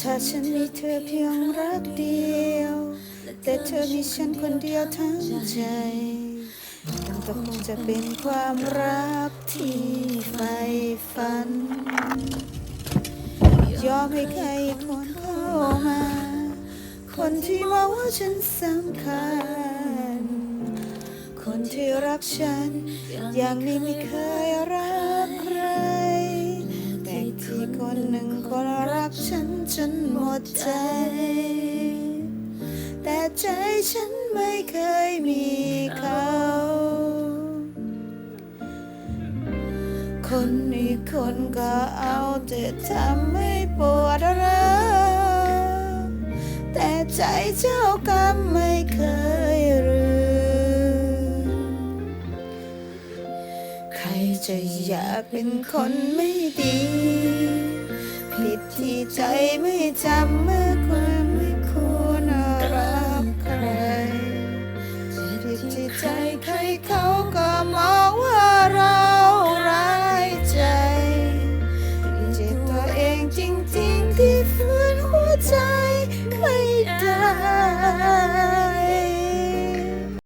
ถ้าฉันมีเธอเพียงรักเดียว แต่เธอมีฉันคนเดียวทั้งใจมันก็คงจะเป็นความรักที่ใฝ่ฝัน ยอมให้ใครคนเข้ามา คนที่มองว่าฉันสำคัญ คนที่รักฉัน อย่างนี้ไม่เคยรักใคร แต่ที่คนหนึ่งคน รักฉันจนหมดใจ แต่ใจฉันไม่เคยมีเขา คนอีกคนก็เอาแต่ทำให้ปวดร้าวแต่ใจเจ้ากรรมไม่เคยลืมใครจะอยากเป็นคนไม่ดี จับมือคุณไม่ควรรักใครจิตที่ใจใครเขาก็มองว่าเราร้ายใจจิตตัวเองจริงๆ